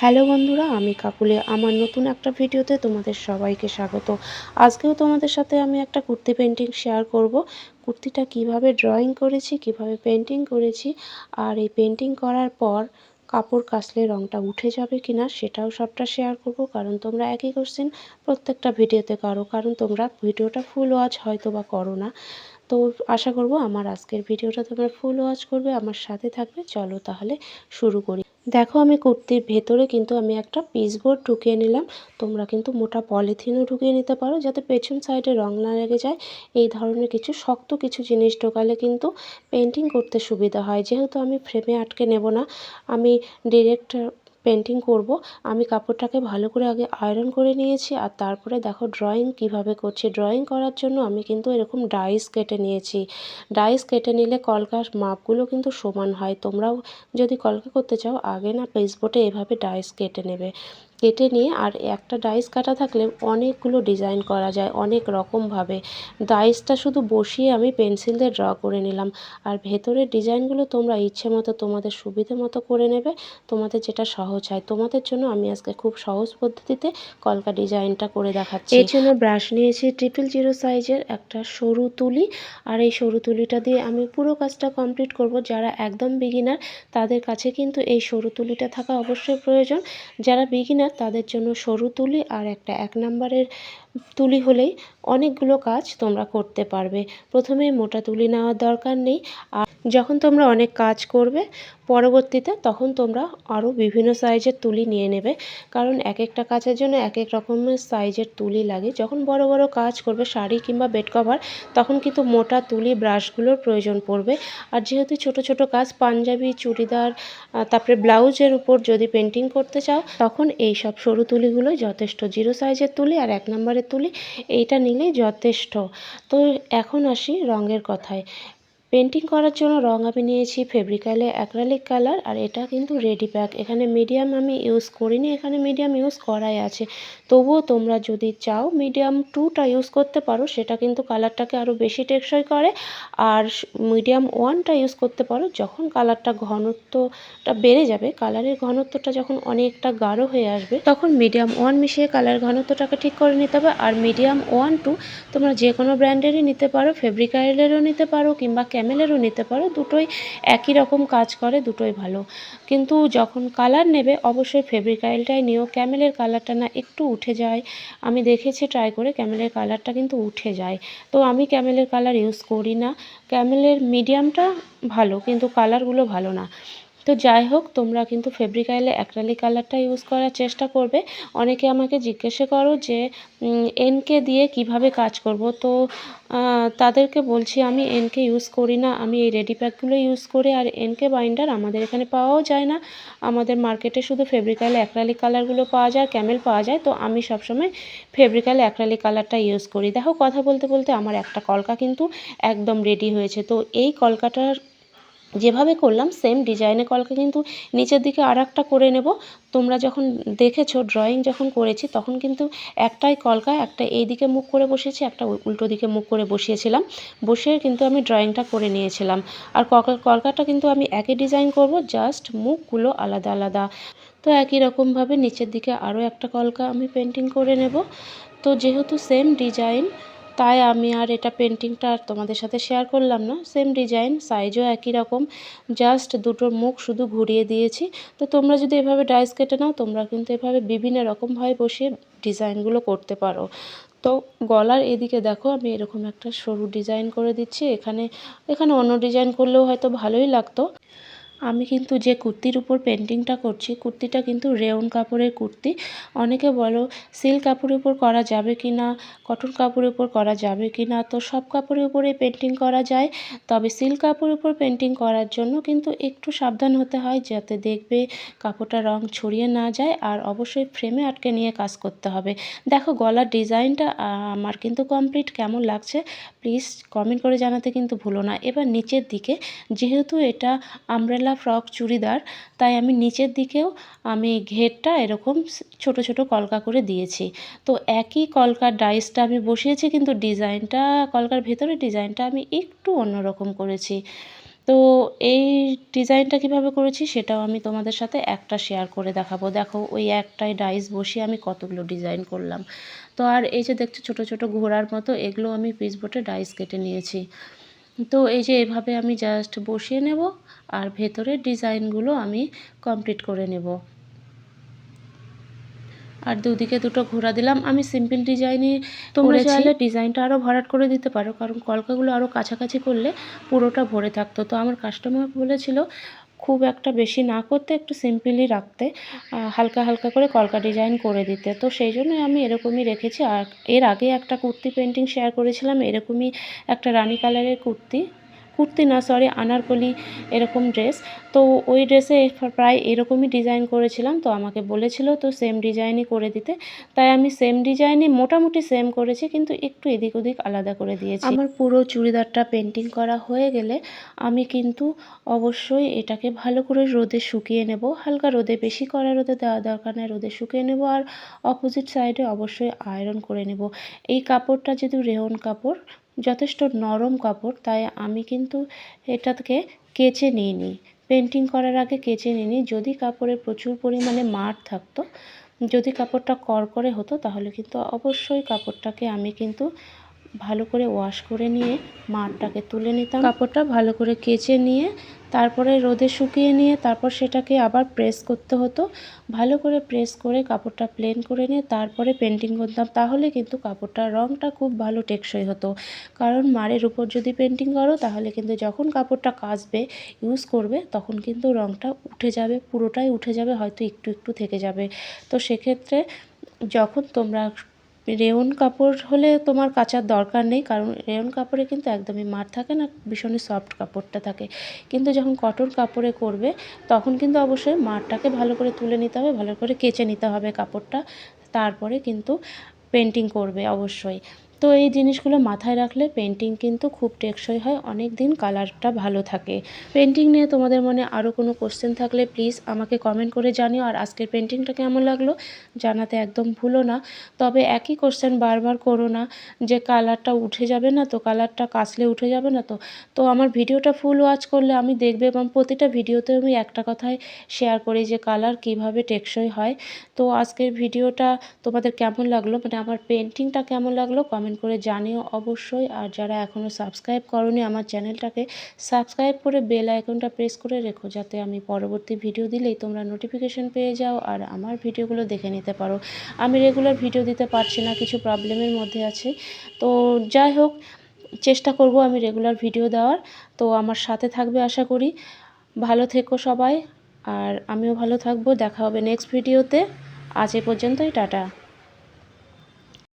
Hello বন্ধুরা, আমি কাকুলে। আমার নতুন একটা ভিডিওতে তোমাদের সবাইকে স্বাগত। আজকেও তোমাদের সাথে আমি একটা কুর্তি পেন্টিং শেয়ার করব। কুর্তিটা কীভাবে ড্রয়িং করেছি, কীভাবে পেন্টিং করেছি, আর এই পেন্টিং করার পর কাপড় কাচলে রঙটা উঠে যাবে কিনা সেটাও সবটা শেয়ার করব। কারণ তোমরা একই কোশ্চেন প্রত্যেকটা ভিডিওতে করো, কারণ তোমরা ভিডিওটা ফুল ওয়াচ হয়তো বা করো না। তো আশা করব আমার আজকের ভিডিওটা তোমরা ফুল ওয়াচ করবে, আমার সাথে থাকবে। চলো তাহলে শুরু করি। দেখো আমি কুর্তির ভেতরে কিন্তু আমি একটা পিস বোর্ড ঢুকিয়ে নিলাম। তোমরা কিন্তু মোটা পলিথিনও ঢুকিয়ে নিতে পারো, যাতে পেছন সাইডে রং না লেগে যায়। এই ধরনের কিছু শক্ত কিছু জিনিস ঢোকালে কিন্তু পেন্টিং করতে সুবিধা হয়। যেহেতু আমি ফ্রেমে আটকে নেব না, আমি ডিরেক্ট পেন্টিং করব। আমি কাপড়টাকে ভালো করে আগে আয়রন করে নিয়েছি আর তারপরে দেখো ড্রয়িং কীভাবে করছি। ড্রয়িং করার জন্য আমি কিন্তু এরকম ডাইস কেটে নিয়েছি। ডাইস কেটে নিলে কলকার মাপগুলো কিন্তু সমান হয়। তোমরাও যদি কলকা করতে চাও, আগে না পেসবোর্ডে এভাবে ডাইস কেটে নেবে। কেটে নিয়ে আর একটা ডাইস কাটা থাকলে অনেকগুলো ডিজাইন করা যায় অনেক রকমভাবে। ডাইসটা শুধু বসিয়ে আমি পেন্সিল দিয়ে ড্র করে নিলাম। আর ভেতরের ডিজাইনগুলো তোমরা ইচ্ছে মতো তোমাদের সুবিধে মতো করে নেবে। তোমাদের যেটা সহজ হয়। তোমাদের জন্য আমি আজকে খুব সহজ পদ্ধতিতে কলকা ডিজাইনটা করে দেখাচ্ছি। এর জন্য ব্রাশ নিয়েছি ট্রিপল জিরো সাইজের একটা সরু তুলি। আর এই সরু তুলিটা দিয়ে আমি পুরো কাজটা কমপ্লিট করব। যারা একদম বিগিনার তাদের কাছে কিন্তু এই সরু তুলিটা থাকা অবশ্যই প্রয়োজন। যারা বিগিনার তাদের জন্য সরু তুলি আর একটা এক নম্বরের তুলি হলেই অনেকগুলো কাজ তোমরা করতে পারবে। প্রথমে মোটা তুলি নেওয়ার দরকার নেই আর যখন তোমরা অনেক কাজ করবে পরবর্তীতে, তখন তোমরা আরও বিভিন্ন সাইজের তুলি নিয়ে নেবে। কারণ এক একটা কাজের জন্য এক এক রকমের সাইজের তুলি লাগে। যখন বড় বড় কাজ করবে, শাড়ি কিংবা বেড কভার তখন কিন্তু মোটা তুলি ব্রাশগুলোর প্রয়োজন পড়বে। আর যেহেতু ছোট ছোট কাজ, পাঞ্জাবি, চুড়িদার তারপরে ব্লাউজের উপর যদি পেন্টিং করতে চাও, তখন এই সব সরু তুলিগুলো যথেষ্ট। জিরো সাইজের তুলি আর এক নম্বরের তুলি, এইটা নিলেই যথেষ্ট। তো এখন আসি রঙের কথায়। পেন্টিং করার জন্য রং আমি নিয়েছি ফেব্রিকালে অ্যাক্রালিক কালার আর এটা কিন্তু রেডি প্যাক এখানে মিডিয়াম আমি ইউজ করিনি, এখানে মিডিয়াম ইউজ করাই আছে। তবুও তোমরা যদি চাও মিডিয়াম টুটা ইউজ করতে পারো, সেটা কিন্তু কালারটাকে আরও বেশি টেকসই করে। আর মিডিয়াম ওয়ানটা ইউজ করতে পারো, যখন কালারটা ঘনত্বটা বেড়ে যাবে কালারের ঘনত্বটা যখন অনেকটা গাঢ় হয়ে আসবে, তখন মিডিয়াম ওয়ান মিশিয়ে কালার ঘনত্বটাকে ঠিক করে নিতে হবে। আর মিডিয়াম ওয়ান টু তোমরা যে কোনো ব্র্যান্ডেরই নিতে পারো ফেব্রিকাইলেরও নিতে পারো, কিংবা ক্যামেলেরও নিতে পারো, দুটোই একই রকম কাজ করে, দুটোই ভালো। কিন্তু যখন কালার নেবে, অবশ্যই ফেব্রিকাইলটাই নিও। ক্যামেলের কালারটা না একটু উঠে যায়। আমি দেখেছি ট্রাই করে ক্যামেলের কালারটা কিন্তু উঠে যায়। তো আমি ক্যামেলের কালার ইউজ করি না। ক্যামেলের মিডিয়ামটা ভালো, কিন্তু কালারগুলো ভালো না। তো যাই হোক, তোমরা কিন্তু ফেব্রিক আইলে অ্যাক্রালিক কালারটা ইউজ করার চেষ্টা করবে। অনেকে আমাকে জিজ্ঞাসা করো যে এনকে দিয়ে কীভাবে কাজ করব? তো তাদেরকে বলছি, আমি এনকে ইউজ করি না। আমি এই রেডি প্যাকগুলো ইউজ করি আর এনকে বাইন্ডার আমাদের এখানে পাওয়াও যায় না। আমাদের মার্কেটে শুধু ফেব্রিক আইলে অ্যাক্রালিক কালারগুলো পাওয়া যায় ক্যামেল পাওয়া যায়। তো আমি সবসময় ফেব্রিক আইলে অ্যাক্রালিক কালারটা ইউজ করি। দেখো, কথা বলতে বলতে আমার একটা কলকা কিন্তু একদম রেডি হয়েছে। তো এই কলকাটার যেভাবে করলাম সেম ডিজাইনে কলকা কিন্তু নিচের দিকে আর করে নেব। তোমরা যখন দেখেছ ড্রয়িং যখন করেছি, তখন কিন্তু একটাই কলকা, একটা এই দিকে মুখ করে বসিয়েছি, একটা উল্টো দিকে মুখ করে বসিয়েছিলাম। বসিয়ে কিন্তু আমি ড্রয়িংটা করে নিয়েছিলাম। আর কলকাটা কিন্তু আমি একই ডিজাইন করব জাস্ট মুখগুলো আলাদা আলাদা। তো একই রকমভাবে নিচের দিকে আরও একটা কলকা আমি পেন্টিং করে নেব। তো যেহেতু সেম ডিজাইন তাই আমি আর এটা পেন্টিংটা আর তোমাদের সাথে শেয়ার করলাম না। সেম ডিজাইন সাইজও একই রকম। জাস্ট দুটোর মুখ শুধু ঘুরিয়ে দিয়েছি। তো তোমরা যদি এভাবে ডাইস কেটে নাও, তোমরা কিন্তু এভাবে বিভিন্ন রকমভাবে বসিয়ে ডিজাইনগুলো করতে পারো। তো গলার এদিকে দেখো, আমি এরকম একটা সরু ডিজাইন করে দিচ্ছি। এখানে এখানে অন্য ডিজাইন করলেও হয়তো ভালোই লাগতো। আমি কিন্তু যে কুর্তির উপর পেন্টিংটা করছি, কুর্তিটা কিন্তু রেয়ন কাপড়ের কুর্তি। অনেকে বলো সিল্ক কাপড়ের উপর করা যাবে কি না কটন কাপড়ের উপর করা যাবে কি না তো সব কাপড়ের উপরে পেন্টিং করা যায়। তবে সিল্ক কাপড়ের উপর পেন্টিং করার জন্য কিন্তু একটু সাবধান হতে হয়, যাতে দেখবে কাপড়টা রং ছড়িয়ে না যায়, আর অবশ্যই ফ্রেমে আটকে নিয়ে কাজ করতে হবে। দেখো, গলার ডিজাইনটা আমার কিন্তু কমপ্লিট কেমন লাগছে প্লিজ কমেন্ট করে জানাতে কিন্তু ভুলো না। এবার নিচের দিকে, যেহেতু এটা আমরেলা পাতলা ফ্রক চুড়িদার, তাই আমি নিচের দিকেও আমি ঘেরটা এরকম ছোট ছোট কলকা করে দিয়েছি। তো একই কলকার ডাইসটা আমি বসিয়েছি, কিন্তু ডিজাইনটা, কলকার ভেতরে ডিজাইনটা আমি একটু অন্যরকম করেছি। তো এই ডিজাইনটা কীভাবে করেছি সেটাও আমি তোমাদের সাথে একটা শেয়ার করে দেখাবো। দেখো, ওই একটাই ডাইস বসিয়ে আমি কতগুলো ডিজাইন করলাম। তো আর এই যে দেখছ, ছোট ছোট ঘোড়ার মতো, এগুলো আমি পিস বোটে ডাইস কেটে নিয়েছি। তো এই যে এভাবে আমি জাস্ট বসিয়ে নেব। আর ভেতরের ডিজাইনগুলো আমি কমপ্লিট করে নেব। আর দুদিকে দুটো ঘোরা দিলাম। আমি সিম্পল ডিজাইনই তোমরা চাইলে ডিজাইনটা আরও ভরাট করে দিতে পারো কারণ কলকাগুলো আরও কাছাকাছি করলে পুরোটা ভরে থাকতো। তো আমার কাস্টমার বলেছিল খুব একটা বেশি না করতে একটু সিম্পলি রাখতে হালকা হালকা করে কলকা ডিজাইন করে দিতে। তো সেই জন্যই আমি এরকমই রেখেছি। আর এর আগে একটা কুর্তি পেন্টিং শেয়ার করেছিলাম এরকমই একটা রানি কালারের কুর্তি। কুর্তি না সরি আনারকলি এরকম ড্রেস তো ওই ড্রেসে প্রায় এরকমই ডিজাইন করেছিলাম, তো আমাকে বলেছিল তো সেম ডিজাইনই করে দিতে। তাই আমি সেম ডিজাইনই মোটামুটি সেম করেছি, কিন্তু একটু এদিক ওদিক আলাদা করে দিয়েছি। আমার পুরো চুড়িদারটা পেন্টিং করা হয়ে গেলে আমি কিন্তু অবশ্যই এটাকে ভালো করে রোদে শুকিয়ে নেব। হালকা রোদে, বেশি করা রোদে দেওয়া দরকার নেই, রোদে শুকিয়ে নেব আর অপোজিট সাইডে অবশ্যই আয়রন করে নেব। এই কাপড়টা যেহেতু রেয়ন কাপড় যথেষ্ট নরম কাপড়, তাই আমি কিন্তু এটাকে কেচে নিইনি। পেন্টিং করার আগে কেচে নিইনি। যদি কাপড়ে প্রচুর পরিমাণে মার থাকতো, যদি কাপড়টা কড়কড়ে হতো, তাহলে কিন্তু অবশ্যই কাপড়টাকে আমি কিন্তু ভালো করে ওয়াশ করে নিয়ে মাঠটাকে তুলে নিতাম। কাপড়টা ভালো করে কেচে নিয়ে তারপরে রোদে শুকিয়ে নিয়ে তারপর সেটাকে আবার প্রেস করতে হতো। ভালো করে প্রেস করে কাপড়টা প্লেন করে নিয়ে তারপরে পেন্টিং করতাম। তাহলে কিন্তু কাপড়টার রঙটা খুব ভালো টেকসই হতো। কারণ মারের উপর যদি পেন্টিং করো তাহলে কিন্তু যখন কাপড়টা কাচবে ইউজ করবে, তখন কিন্তু রঙটা উঠে যাবে, পুরোটাই উঠে যাবে, হয়তো একটু একটু থেকে যাবে। তো সেক্ষেত্রে যখন তোমরা রেয়ন কাপড় হলে তোমার কাচার দরকার নেই, কারণ রেওন কাপড়ে কিন্তু একদমই মার থাকে না, ভীষণই সফট কাপড়টা থাকে। কিন্তু যখন কটন কাপড়ে করবে, তখন কিন্তু অবশ্যই মারটাকে ভালো করে তুলে নিতে হবে, ভালো করে কেচে নিতে হবে কাপড়টা। তারপরে কিন্তু পেন্টিং করবে অবশ্যই। তো এই জিনিসগুলো মাথায় রাখলে পেন্টিং কিন্তু খুব টেকসই হয় অনেক দিন কালারটা ভালো থাকে। পেন্টিং নিয়ে তোমাদের মনে আরও কোনো কোশ্চেন থাকলে প্লিজ আমাকে কমেন্ট করে জানিও, আর আজকের পেন্টিংটা কেমন লাগল জানাতে একদম ভুলো না। তবে একই কোশ্চেন বারবার করো না যে কালারটা উঠে যাবে না তো কালারটা কাচলে উঠে যাবে না তো। তো আমার ভিডিওটা ফুল ওয়াচ করলে আমি দেখবে এবং প্রতিটা ভিডিওতে আমি একটা কথাই শেয়ার করি যে কালার কীভাবে টেকসই হয়। তো আজকের ভিডিওটা তোমাদের কেমন লাগল? মানে আমার পেন্টিংটা কেমন লাগল? কমেন্ট কমেন্ট করে জানিও অবশ্যই। আর যারা এখনও সাবস্ক্রাইব করনি আমার চ্যানেলটাকে সাবস্ক্রাইব করে বেল আইকনটা প্রেস করে রেখো, যাতে আমি পরবর্তী ভিডিও দিলেই তোমরা নোটিফিকেশন পেয়ে যাও আর আমার ভিডিওগুলো দেখে নিতে পারো। আমি রেগুলার ভিডিও দিতে পারছি না, কিছু প্রবলেমের মধ্যে আছে। তো যাই হোক, চেষ্টা করব আমি রেগুলার ভিডিও দেওয়ার। তো আমার সাথে থাকবে আশা করি। ভালো থেকো সবাই, আর আমিও ভালো থাকব। দেখা হবে নেক্সট ভিডিওতে আজ এ পর্যন্তই, টাটা।